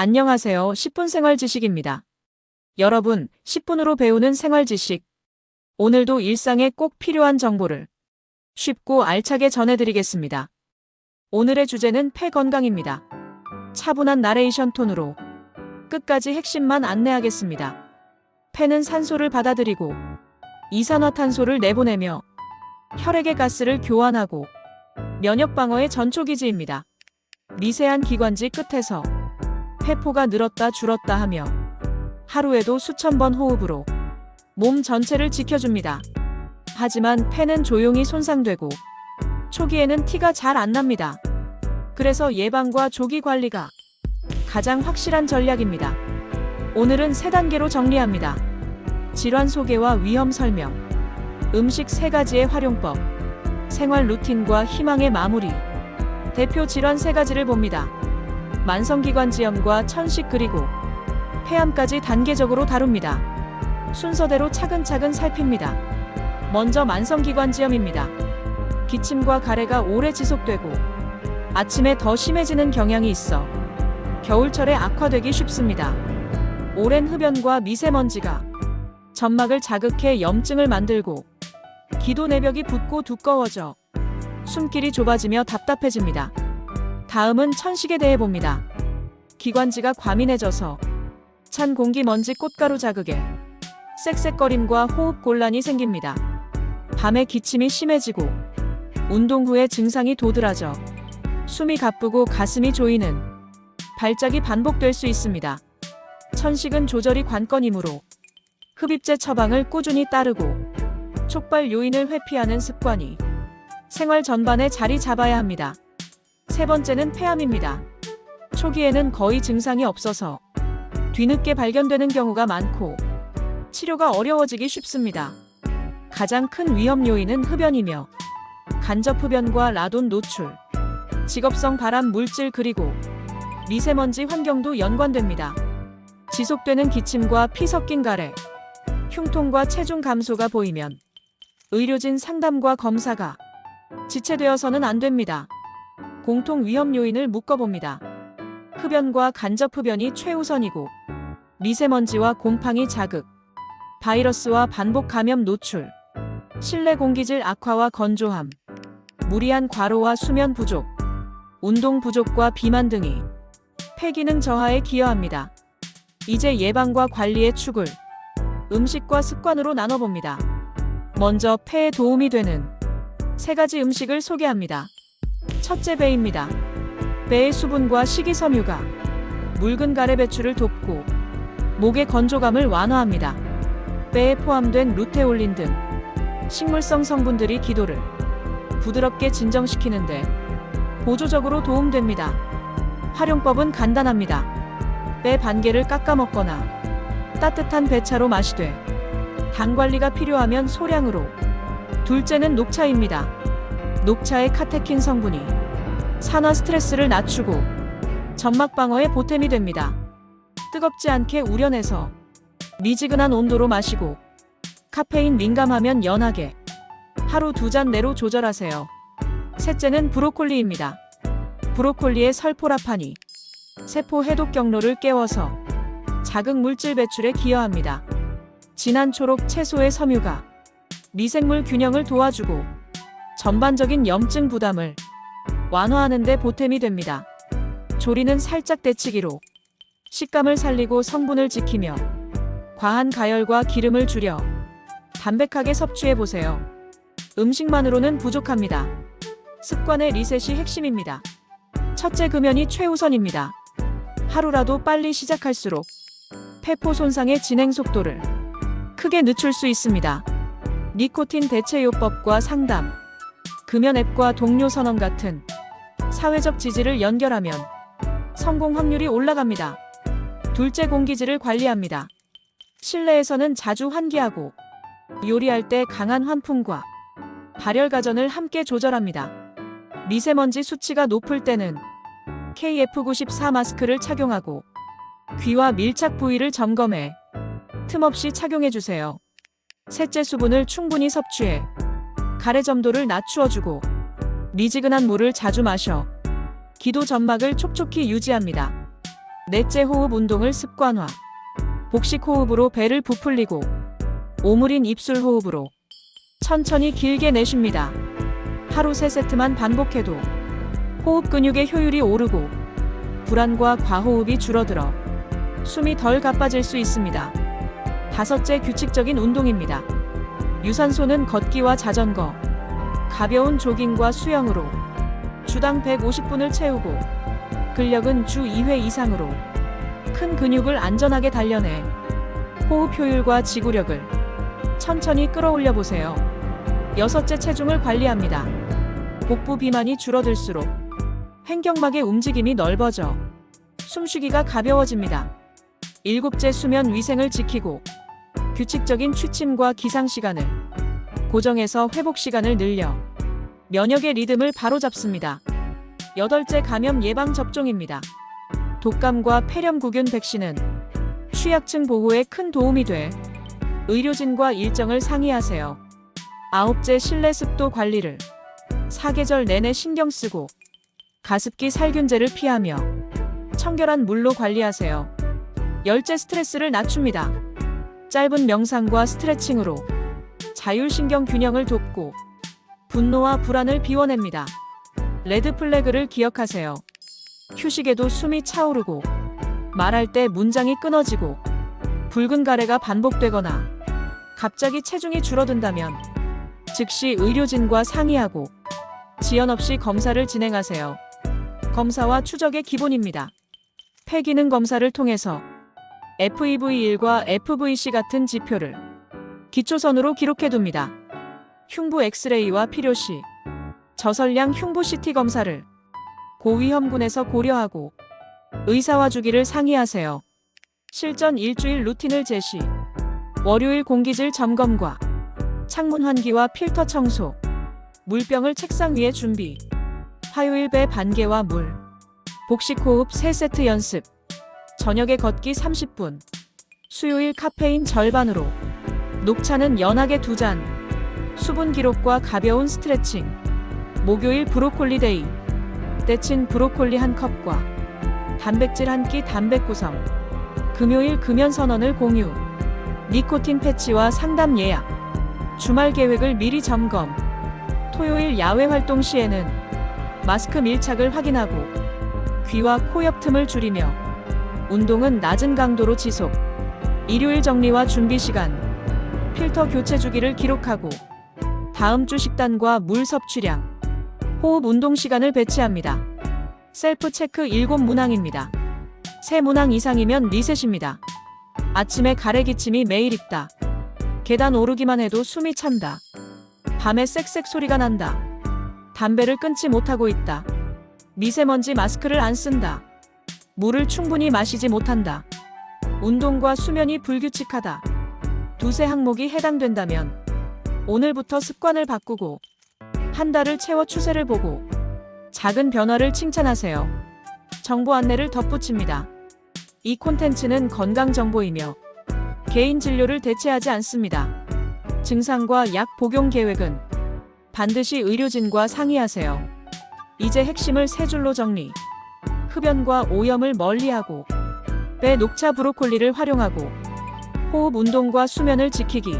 안녕하세요. 10분 생활 지식입니다. 여러분, 10분으로 배우는 생활 지식. 오늘도 일상에 꼭 필요한 정보를 쉽고 알차게 전해드리겠습니다. 오늘의 주제는 폐 건강입니다. 차분한 나레이션 톤으로 끝까지 핵심만 안내하겠습니다. 폐는 산소를 받아들이고 이산화탄소를 내보내며 혈액의 가스를 교환하고 면역 방어의 전초기지입니다. 미세한 기관지 끝에서 폐포가 늘었다 줄었다 하며 하루에도 수천 번 호흡으로 몸 전체를 지켜줍니다. 하지만 폐는 조용히 손상되고 초기에는 티가 잘 안 납니다. 그래서 예방과 조기 관리가 가장 확실한 전략입니다. 오늘은 세 단계로 정리합니다. 질환 소개와 위험 설명, 음식 세 가지의 활용법, 생활 루틴과 희망의 마무리. 대표 질환 세 가지를 봅니다. 만성기관지염과 천식 그리고 폐암까지 단계적으로 다룹니다. 순서대로 차근차근 살핍니다. 먼저 만성기관지염입니다. 기침과 가래가 오래 지속되고 아침에 더 심해지는 경향이 있어 겨울철에 악화되기 쉽습니다. 오랜 흡연과 미세먼지가 점막을 자극해 염증을 만들고 기도 내벽이 붓고 두꺼워져 숨길이 좁아지며 답답해집니다. 다음은 천식에 대해 봅니다. 기관지가 과민해져서 찬 공기 먼지 꽃가루 자극에 쌕쌕거림과 호흡 곤란이 생깁니다. 밤에 기침이 심해지고 운동 후에 증상이 도드라져 숨이 가쁘고 가슴이 조이는 발작이 반복될 수 있습니다. 천식은 조절이 관건이므로 흡입제 처방을 꾸준히 따르고 촉발 요인을 회피하는 습관이 생활 전반에 자리 잡아야 합니다. 세 번째는 폐암입니다. 초기에는 거의 증상이 없어서 뒤늦게 발견되는 경우가 많고 치료가 어려워지기 쉽습니다. 가장 큰 위험 요인은 흡연이며 간접 흡연과 라돈 노출, 직업성 발암 물질 그리고 미세먼지 환경도 연관됩니다. 지속되는 기침과 피 섞인 가래, 흉통과 체중 감소가 보이면 의료진 상담과 검사가 지체되어서는 안 됩니다. 공통 위험 요인을 묶어봅니다. 흡연과 간접 흡연이 최우선이고 미세먼지와 곰팡이 자극, 바이러스와 반복 감염 노출, 실내 공기질 악화와 건조함, 무리한 과로와 수면 부족, 운동 부족과 비만 등이 폐 기능 저하에 기여합니다. 이제 예방과 관리의 축을 음식과 습관으로 나눠봅니다. 먼저 폐에 도움이 되는 세 가지 음식을 소개합니다. 첫째 배입니다. 배의 수분과 식이섬유가 묽은 가래 배출을 돕고 목의 건조감을 완화합니다. 배에 포함된 루테올린 등 식물성 성분들이 기도를 부드럽게 진정시키는데 보조적으로 도움됩니다. 활용법은 간단합니다. 배 반개를 깎아 먹거나 따뜻한 배차로 마시되 당 관리가 필요하면 소량으로 둘째는 녹차입니다. 녹차의 카테킨 성분이 산화 스트레스를 낮추고 점막 방어에 보탬이 됩니다. 뜨겁지 않게 우려내서 미지근한 온도로 마시고 카페인 민감하면 연하게 하루 두 잔 내로 조절하세요. 셋째는 브로콜리입니다. 브로콜리의 설포라판이 세포 해독 경로를 깨워서 자극 물질 배출에 기여합니다. 진한 초록 채소의 섬유가 미생물 균형을 도와주고 전반적인 염증 부담을 완화하는 데 보탬이 됩니다. 조리는 살짝 데치기로 식감을 살리고 성분을 지키며 과한 가열과 기름을 줄여 담백하게 섭취해 보세요. 음식만으로는 부족합니다. 습관의 리셋이 핵심입니다. 첫째 금연이 최우선입니다. 하루라도 빨리 시작할수록 폐포 손상의 진행 속도를 크게 늦출 수 있습니다. 니코틴 대체요법과 상담, 금연 앱과 동료 선언 같은 사회적 지지를 연결하면 성공 확률이 올라갑니다. 둘째 공기질을 관리합니다. 실내에서는 자주 환기하고 요리할 때 강한 환풍과 발열 가전을 함께 조절합니다. 미세먼지 수치가 높을 때는 KF94 마스크를 착용하고 귀와 밀착 부위를 점검해 틈없이 착용해 주세요. 셋째 수분을 충분히 섭취해 가래 점도를 낮추어주고 미지근한 물을 자주 마셔 기도 점막을 촉촉히 유지합니다. 넷째 호흡 운동을 습관화. 복식 호흡으로 배를 부풀리고 오므린 입술 호흡으로 천천히 길게 내쉽니다. 하루 3세트만 반복해도 호흡 근육의 효율이 오르고 불안과 과호흡이 줄어들어 숨이 덜 가빠질 수 있습니다. 다섯째 규칙적인 운동입니다. 유산소는 걷기와 자전거, 가벼운 조깅과 수영으로 주당 150분을 채우고 근력은 주 2회 이상으로 큰 근육을 안전하게 단련해 호흡 효율과 지구력을 천천히 끌어올려 보세요. 여섯째 체중을 관리합니다. 복부 비만이 줄어들수록 횡격막의 움직임이 넓어져 숨쉬기가 가벼워집니다. 일곱째 수면 위생을 지키고 규칙적인 취침과 기상 시간을 고정해서 회복 시간을 늘려 면역의 리듬을 바로잡습니다. 여덟째 감염 예방 접종입니다. 독감과 폐렴구균 백신은 취약층 보호에 큰 도움이 돼 의료진과 일정을 상의하세요. 아홉째 실내 습도 관리를 사계절 내내 신경 쓰고 가습기 살균제를 피하며 청결한 물로 관리하세요. 열째 스트레스를 낮춥니다. 짧은 명상과 스트레칭으로 자율신경 균형을 돕고 분노와 불안을 비워냅니다. 레드 플래그를 기억하세요. 휴식에도 숨이 차오르고 말할 때 문장이 끊어지고 붉은 가래가 반복되거나 갑자기 체중이 줄어든다면 즉시 의료진과 상의하고 지연 없이 검사를 진행하세요. 검사와 추적의 기본입니다. 폐기능 검사를 통해서 FEV1과 FVC 같은 지표를 기초선으로 기록해둡니다. 흉부 엑스레이와 필요시 저설량 흉부 CT 검사를 고위험군에서 고려하고 의사와 주기를 상의하세요. 실전 일주일 루틴을 제시. 월요일 공기질 점검과 창문 환기와 필터 청소. 물병을 책상 위에 준비. 화요일 배 반개와 물. 복식 호흡 3세트 연습. 저녁에 걷기 30분. 수요일 카페인 절반으로. 녹차는 연하게 2잔. 수분 기록과 가벼운 스트레칭. 목요일 브로콜리 데이. 데친 브로콜리 한 컵과 단백질 한 끼 단백 구성. 금요일 금연 선언을 공유. 니코틴 패치와 상담 예약. 주말 계획을 미리 점검. 토요일 야외 활동 시에는 마스크 밀착을 확인하고 귀와 코 옆 틈을 줄이며 운동은 낮은 강도로 지속. 일요일 정리와 준비 시간. 필터 교체 주기를 기록하고 다음 주 식단과 물 섭취량. 호흡 운동 시간을 배치합니다. 셀프 체크 7 문항입니다. 세 문항 이상이면 리셋입니다. 아침에 가래 기침이 매일 있다. 계단 오르기만 해도 숨이 찬다. 밤에 쌕쌕 소리가 난다. 담배를 끊지 못하고 있다. 미세먼지 마스크를 안 쓴다. 물을 충분히 마시지 못한다. 운동과 수면이 불규칙하다. 두세 항목이 해당된다면 오늘부터 습관을 바꾸고 한 달을 채워 추세를 보고 작은 변화를 칭찬하세요. 정보 안내를 덧붙입니다. 이 콘텐츠는 건강 정보이며 개인 진료를 대체하지 않습니다. 증상과 약 복용 계획은 반드시 의료진과 상의하세요. 이제 핵심을 세 줄로 정리. 흡연과 오염을 멀리하고 배 녹차 브로콜리를 활용하고 호흡 운동과 수면을 지키기.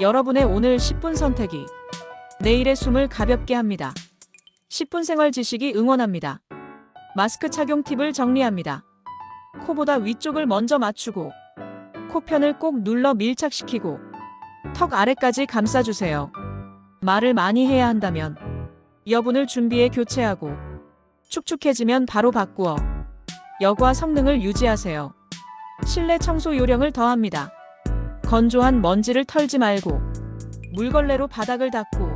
여러분의 오늘 10분 선택이 내일의 숨을 가볍게 합니다. 10분 생활 지식이 응원합니다. 마스크 착용 팁을 정리합니다. 코보다 위쪽을 먼저 맞추고 코편을 꼭 눌러 밀착시키고 턱 아래까지 감싸주세요. 말을 많이 해야 한다면 여분을 준비해 교체하고 축축해지면 바로 바꾸어 여과 성능을 유지하세요. 실내 청소 요령을 더합니다. 건조한 먼지를 털지 말고 물걸레로 바닥을 닦고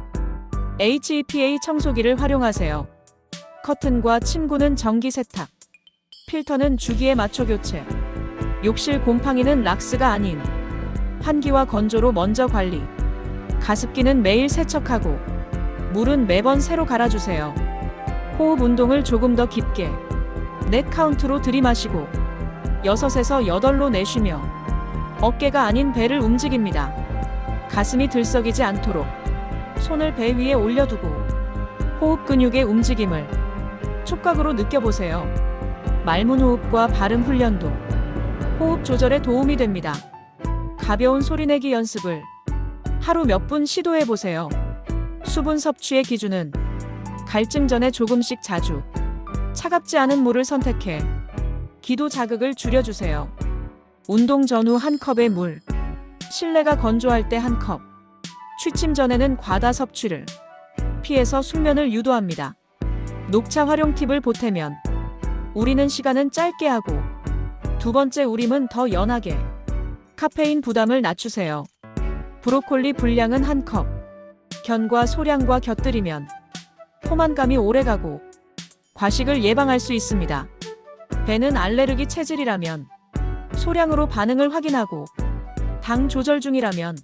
HEPA 청소기를 활용하세요. 커튼과 침구는 전기 세탁. 필터는 주기에 맞춰 교체. 욕실 곰팡이는 락스가 아닌 환기와 건조로 먼저 관리. 가습기는 매일 세척하고 물은 매번 새로 갈아주세요. 호흡 운동을 조금 더 깊게 넷 카운트로 들이마시고 6에서 8로 내쉬며 어깨가 아닌 배를 움직입니다. 가슴이 들썩이지 않도록 손을 배 위에 올려두고 호흡 근육의 움직임을 촉각으로 느껴보세요. 말문 호흡과 발음 훈련도 호흡 조절에 도움이 됩니다. 가벼운 소리내기 연습을 하루 몇 분 시도해 보세요. 수분 섭취의 기준은 갈증 전에 조금씩 자주. 차갑지 않은 물을 선택해. 기도 자극을 줄여주세요. 운동 전후 한 컵의 물, 실내가 건조할 때 한 컵, 취침 전에는 과다 섭취를. 피해서 숙면을 유도합니다. 녹차 활용 팁을 보태면 우리는 시간은 짧게 하고 두 번째 우림은 더 연하게. 카페인 부담을 낮추세요. 브로콜리 분량은 한 컵, 견과 소량과 곁들이면 포만감이 오래가고 과식을 예방할 수 있습니다. 배는 알레르기 체질이라면 소량으로 반응을 확인하고 당 조절 중이라면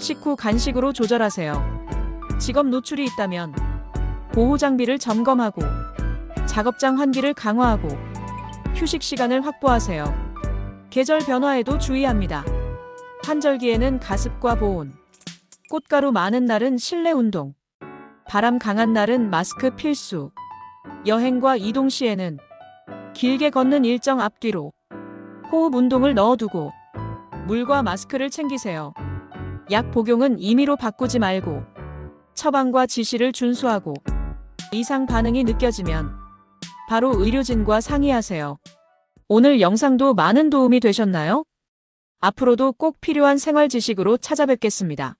식후 간식으로 조절하세요. 직업 노출이 있다면 보호 장비를 점검하고 작업장 환기를 강화하고 휴식 시간을 확보하세요. 계절 변화에도 주의합니다. 환절기에는 가습과 보온, 꽃가루 많은 날은 실내 운동, 바람 강한 날은 마스크 필수, 여행과 이동 시에는 길게 걷는 일정 앞뒤로 호흡 운동을 넣어두고 물과 마스크를 챙기세요. 약 복용은 임의로 바꾸지 말고 처방과 지시를 준수하고 이상 반응이 느껴지면 바로 의료진과 상의하세요. 오늘 영상도 많은 도움이 되셨나요? 앞으로도 꼭 필요한 생활 지식으로 찾아뵙겠습니다.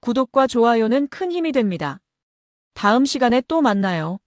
구독과 좋아요는 큰 힘이 됩니다. 다음 시간에 또 만나요.